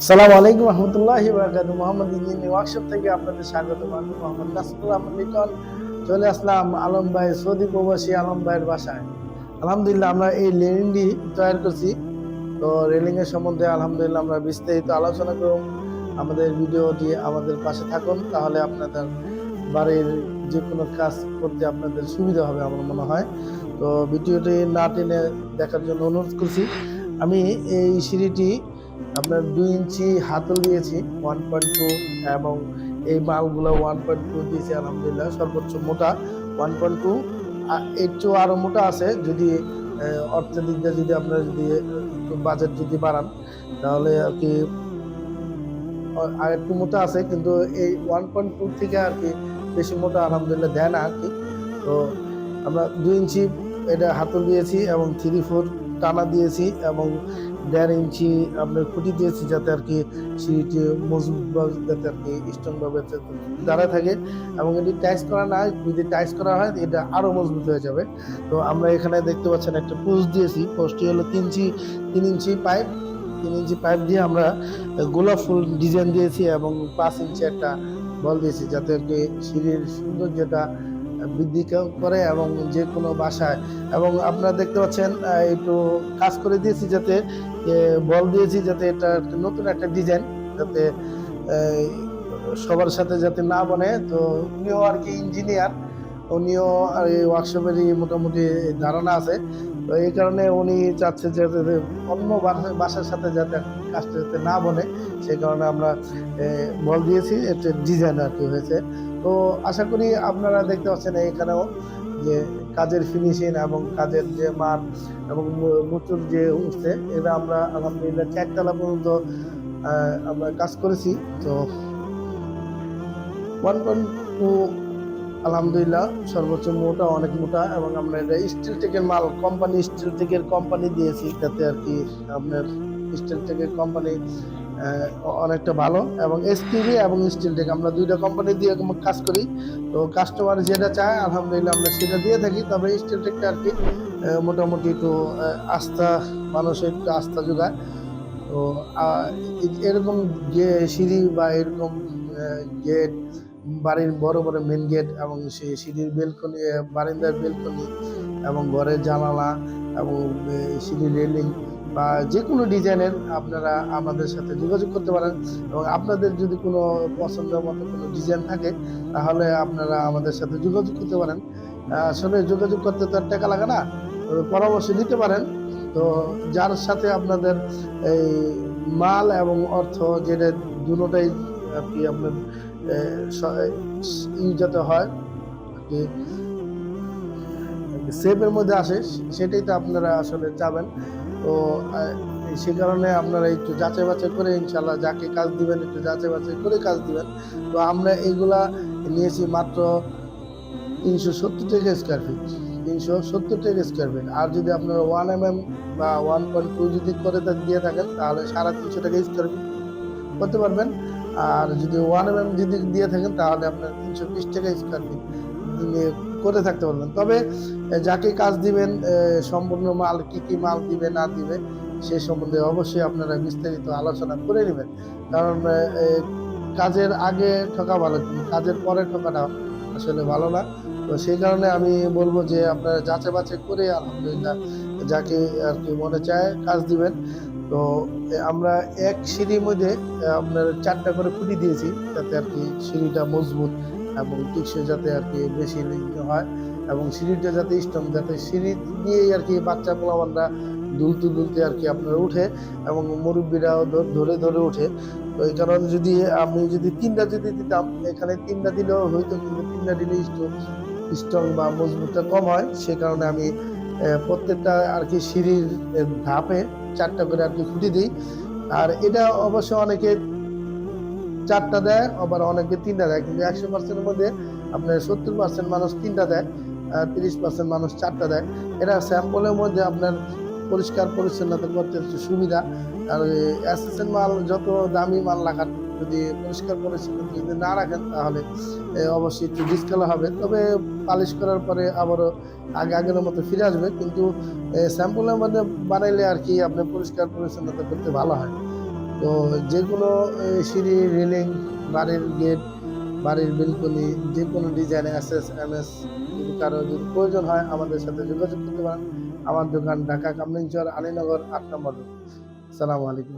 সালাম আলাইকুম রহমতুল্লাহ বারকাত মোহাম্মদ ওয়ার্কশপ থেকে আপনাদের স্বাগত। মোহাম্মদ লিটন। চলে আসলাম আলম ভাই সৌদি প্রবাসী আলম ভাইয়ের বাসায়। আলহামদুলিল্লাহ আমরা এই লেনিংটি তৈরি করছি। তো রেলিং এর সম্বন্ধে আলহামদুলিল্লাহ আমরা বিস্তারিত আলোচনা করব। আমাদের ভিডিওটি আমাদের পাশে থাকুন, তাহলে আপনাদের বাড়ির যে কোনো কাজ করতে আপনাদের সুবিধা হবে আমার মনে হয়। তো ভিডিওটি না টেনে দেখার জন্য অনুরোধ করছি। আমি এই সিঁড়িটি আপনার দুই ইঞ্চি হাতল দিয়েছি ওয়ান পয়েন্ট টু এবং এই মালগুলো ওয়ান পয়েন্ট টু দিয়েছি আলহামদুলিল্লাহ, সর্বোচ্চ মোটা ওয়ান পয়েন্ট টু এর চেয়েও আরও মোটা আছে, যদি দিয়ে যদি আপনারা যদি বাজেট যদি বাড়ান, তাহলে আর কি আর একটু মোটা আছে, কিন্তু এই ওয়ান পয়েন্ট টু থেকে আর কি বেশি মোটা আলহামদুলিল্লাহ দেয় না আর কি। তো আমরা দুই ইঞ্চি এটা হাতল দিয়েছি এবং থ্রি ফোর টানা দিয়েছি এবং দেড় ইঞ্চি আপনার খুঁটি দিয়েছি যাতে আর কি সিঁড়িটি মজবুত ভাবে যাতে আর কি স্ট্রংভাবে দাঁড়ায় থাকে এবং এটি টাইস করা না যদি টাইস করা হয়, এটা আরও মজবুত হয়ে যাবে। তো আমরা এখানে দেখতে পাচ্ছেন একটা পোস্ট দিয়েছি। পোস্টটি হলো তিন ইঞ্চি তিন ইঞ্চি পাইপ তিন ইঞ্চি পাইপ দিয়ে আমরা গোলাপ ফুল ডিজাইন দিয়েছি এবং পাঁচ ইঞ্চি একটা বল দিয়েছি যাতে আর কি সিঁড়ির সৌন্দর্যটা বৃদ্ধি করে এবং যে কোনো বাসায়। এবং আপনারা দেখতে পাচ্ছেন একটু কাজ করে দিয়েছি যাতে বল দিয়েছি যাতে এটা একটা নতুন একটা ডিজাইন যাতে সবার সাথে যাতে না বনে। তো উনিও আর কি ইঞ্জিনিয়ার উনিও আর এই ওয়ার্কশপেরই মোটামুটি ধারণা আছে। তো এই কারণে উনি চাচ্ছে যে অন্য বাসা- বাসার সাথে যাতে কাজটা যাতে না বনে। সেই কারণে আমরা বল দিয়েছি, এটা ডিজাইন আর কি হয়েছে। তো আশা করি আপনারা দেখতে পাচ্ছেন এখানেও যে কাজের ফিনিশিং এবং কাজের যে মান এবং মুচুর যে উঠছে, এটা আমরা আলহামদুলিল্লাহ চারতলা পর্যন্ত আমরা কাজ করেছি। তো ওয়ান পয়েন্ট টু আলহামদুলিল্লাহ, সর্বোচ্চ মোটা, অনেক মোটা এবং আমরা এটা স্টিল টেকের মাল কোম্পানি স্টিল টেকের কোম্পানি দিয়েছি। যাতে আর কি আপনার স্টিল টেকের কোম্পানি অনেকটা ভালো। এবং এসটিভি এবং স্টিল টেক আমরা দুইটা কোম্পানি দিয়ে কাজ করি। তো কাস্টমার যেটা চায়, আলহামদুলিল্লাহ আমরা সেটা দিয়ে থাকি। তবে স্টিল টেকটা আর কি মোটামুটি একটু আস্থা, মানুষের একটু আস্থা যোগায়। তো এরকম যে সিঁড়ি বা এরকম গেট বাড়ির বড় বড় মেন গেট এবং সেই সিঁড়ির বেলকনি বারিন্দার বেলকনি এবং ঘরের জানালা এবং সিঁড়ির রেলিং বা যে কোনো ডিজাইনের আপনারা আমাদের সাথে যোগাযোগ করতে পারেন এবং আপনাদের যদি কোনো পছন্দের মতো কোনো ডিজাইন থাকে, তাহলে আপনারা আমাদের সাথে যোগাযোগ করতে পারেন। আসলে যোগাযোগ করতে তো টাকা লাগে না পরামর্শ দিতে পারেন। তো যার সাথে আপনাদের এই মাল এবং অর্থ যেটা দুটোটাই আর কি আপনার ই যাতে হয়। আর সেফের মধ্যে আসে, সেটাই তো আপনারা আসলে চাবেন। তো সে কারণে আপনারা একটু যাচাই বাছাই করে ইনশাল্লাহ যাকে কাজ দিবেন, একটু যাচাই বাছাই করে কাজ দিবেন। তো আমরা এইগুলা নিয়েছি মাত্র তিনশো সত্তর টাকা স্কোয়ার ফিট তিনশো সত্তর টাকা স্কোয়ার ফিট আর যদি আপনারা ওয়ান এম এম বা ওয়ান পয়েন্ট টু যদি করে দিয়ে থাকেন, তাহলে সাড়ে তিনশো টাকা স্কোয়ার ফিট করতে পারবেন। আর যদি ওয়ান এম এম যদি দিয়ে থাকেন, তাহলে আপনার তিনশো বিশ টাকা স্কোয়ার ফিট করে থাকতে পারবেন। তবে যাকে কাজ দিবেন সম্পূর্ণ মাল কি কি মাল দিবে, না দিবে, সে সম্বন্ধে অবশ্যই আপনারা বিস্তারিত আলোচনা করে নেবেন। কারণ কাজের আগে ঠকা ভালো কাজের পরে ঠকাটা আসলে ভালো না। তো সেই কারণে আমি বলব যে, আপনারা যাচাই বাছাই করে আলহামদুলিল্লাহ যাকে আর কি মনে চায় কাজ দিবেন। তো আমরা এক সিঁড়ির মধ্যে আপনার চারটা করে খুঁটি দিয়েছি, যাতে আর কি সিঁড়িটা মজবুত এবং টিকসই যাতে আর কি বেশি হয় এবং সিঁড়িটা যাতে স্ট্রং, যাতে সিঁড়ি দিয়েই আর কি বাচ্চা পোলাবানরা দুলতে দুলতে আর কি আপনার উঠে এবং মুরব্বীরাও ধরে ধরে উঠে। তো এই কারণে যদি আমি যদি তিনটা যদি দিতাম, এখানে তিনটা দিলেও হয়তো কিন্তু তিনটা দিলে স্ট্রং বা মজবুতটা কম হয়। সে কারণে আমি প্রত্যেকটা আর কি সিঁড়ির ধাপে চারটা করে আর কি খুঁটি দিই। আর এটা অবশ্য অনেকে চারটা দেয়, আবার অনেকে তিনটা দেয়, কিন্তু একশো পার্সেন্টের মধ্যে আপনার সত্তর পার্সেন্ট মানুষ তিনটা দেয় তিরিশ পার্সেন্ট মানুষ চারটা দেয়। এটা স্যাম্পলের মধ্যে আপনার পরিষ্কার পরিচ্ছন্নতা করতে সুবিধা। আর অ্যাসেসেন্ট মাল, যত দামি মাল লাগান যদি পরিষ্কার পরিচ্ছন্ন যদি না রাখেন, তাহলে অবশ্যই একটু ডিসকালার হবে। তবে পালিশ করার পরে আবারও আগে আগের মতো ফিরে আসবে, কিন্তু স্যাম্পলের মধ্যে বানাইলে আর কি আপনি পরিষ্কার পরিচ্ছন্নতা করতে ভালো হয়। তো যে কোনো সিঁড়ি, রেলিং, বাড়ির গেট, বাড়ির বেলকনি যে কোনো design S S M S কারও যদি প্রয়োজন হয় আমাদের সাথে যোগাযোগ করতে পারেন। আমার দোকান ঢাকা কামলিংচর আলীনগর, আট নম্বর সালামু আলাইকুম।